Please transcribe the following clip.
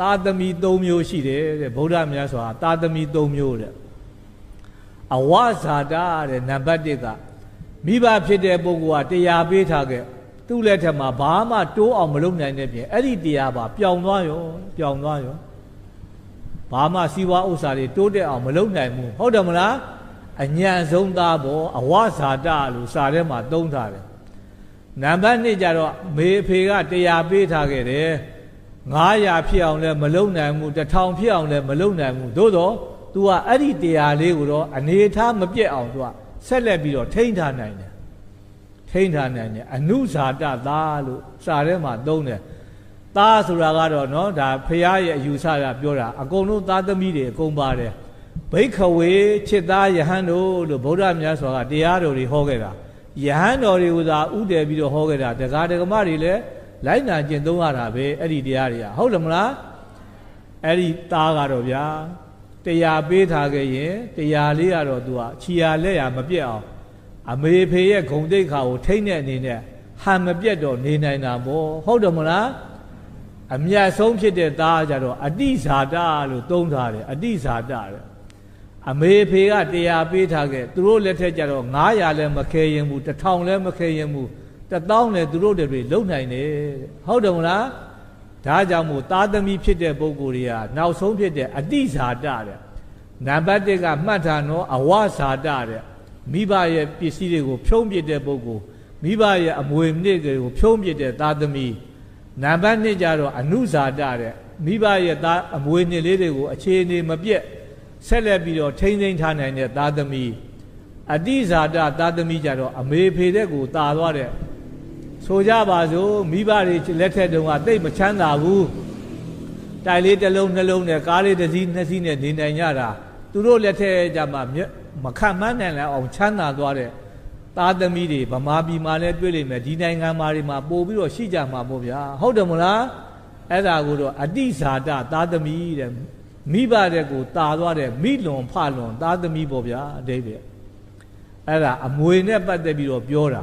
သာသမီ၃မျိုးရှိတယ်တဲ့ဗုဒ္ဓမြတ်စွာသာသမီ၃မျိုးတဲ့အဝဇာတာတဲ့နံပါတ်1ကမိဘဖြစ်တဲ့ပုဂ္ဂိုလ်ကတရားပေးထားခဲ့သူ့လက်ထက်မှာဘာမှတိုးအောင်မလုပ်နိုင်တဲ့ပြင်အဲ့ဒီတရားပါပျောင်သွားရောပျောင်သွားရောဘာမှစီးပွားဥစ္စာတွေတိုးတက်အောင်မလုပ်နိုင်ဘူးဟုတ်တယ်မလားအညံဆုံးသားပေါ်အဝဇာတာလို့စာထဲမှာသုံးထားတယ်နံပါတ်2ကျတော့မေအဖေကတရားပေးထားခဲ့တယ် 900ဖြစ်အောင်လည်းမလုပ်နိုင်ဘူး1000ဖြစ်အောင်လည်းမလုပ်နိုင်ဘူးသို့တော့ तू ကအဲ့ဒီတရားလေးကိုတော့အနေထားမပြတ်အောင် तू ကဆက်လက်ပြီးတော့ထိန်းထားနိုင်တယ်ထိန်းထားနိုင်တယ်အနုဇာတသားလို့စာထဲမှာသုံးတယ်သားဆိုတာကတော့เนาะဒါဖရာရဲ့အယူဆရပြောတာအကုန်လုံးသားသမီးတွေအကုန်ပါတယ်ဘိခဝေချစ်သားယဟန်တို့လို့ဗုဒ္ဓမြတ်စွာကတရားတော်တွေဟောခဲ့တာယဟန်တော်တွေကသာဥတည်ပြီးတော့ဟောခဲ့တာတက္ကဒကမတွေလည်း လိုက်နာကျင့်သုံးရတာပဲအဲ့ဒီတရားတွေကဟုတ်တယ်မလားအဲ့ဒီသားကတော့ဗျာတရားပေးထားခဲ့ရင်တရားလေးကတော့သူကခြီရလက်ရမပြတ်အောင်အမေဖေရဲ့ဂုံတိတ်ခါကိုထိမ့်တဲ့အနေနဲ့ဟန်မပြတ်တော့နေနိုင်တာပေါ့ဟုတ်တယ်မလားအမြတ်ဆုံးဖြစ်တဲ့သားကြတော့အတိဇာတလို့သုံးထားတယ်အတိဇာတတဲ့အမေဖေကတရားပေးထားခဲ့သူတို့လက်ထက်ကြတော့900လည်းမခဲရင်ဘူး1000လည်းမခဲရင်ဘူး 1000လည်းသူတို့တွေလုံနိုင်တယ်ဟုတ်တယ်မလားဒါကြောင့်မို့သားသမီးဖြစ်တဲ့ပုဂ္ဂိုလ်တွေကနောက်ဆုံးဖြစ်တဲ့အတိဇာတတဲ့နံပါတ်1ကမှတ်ထားနော်အဝဇာတတဲ့မိဘရဲ့ပစ္စည်းတွေကိုဖြုံးပစ်တဲ့ပုဂ္ဂိုလ်မိဘရဲ့အမွေမြစ်တွေကိုဖြုံးပစ်တဲ့သားသမီးနံပါတ်2ကျတော့အနုဇာတတဲ့မိဘရဲ့သားအမွေနှစ်လေးတွေကိုအခြေအနေမပြတ်ဆက်လက်ပြီးတော့ထိမ့်သိမ်းထားနိုင်တဲ့သားသမီးအတိဇာတသားသမီးကြတော့အမေဖေတဲ့ကိုตาသွားတဲ့ ဆိုကြပါစို့မိဘတွေလက်ထက်တုန်းကတိတ်မချမ်းသာဘူးတိုင်လေးတစ်လုံးနှလုံးနဲ့ကားလေးတစ်စီးနှစ်စီးနဲ့နေနိုင်ကြတာသူတို့လက်ထက်ကြမှာမခံမနိုင်လည်းအောင်ချမ်းသာသွားတဲ့သားသမီးတွေဗမာပြည်မှာလည်းတွေ့လိမ့်မယ်ဒီနိုင်ငံမှာတွေမှာပို့ပြီးတော့ရှိကြမှာပေါ့ဗျာဟုတ်တယ်မလားအဲ့ဒါကိုတော့အတိဇာတသားသမီးတဲ့မိဘတဲ့ကိုตาသွားတဲ့မိလွန်ဖလွန်သားသမီးပေါ့ဗျာအတိတ်ပဲအဲ့ဒါအမွေနဲ့ပတ်သက်ပြီးတော့ပြောတာ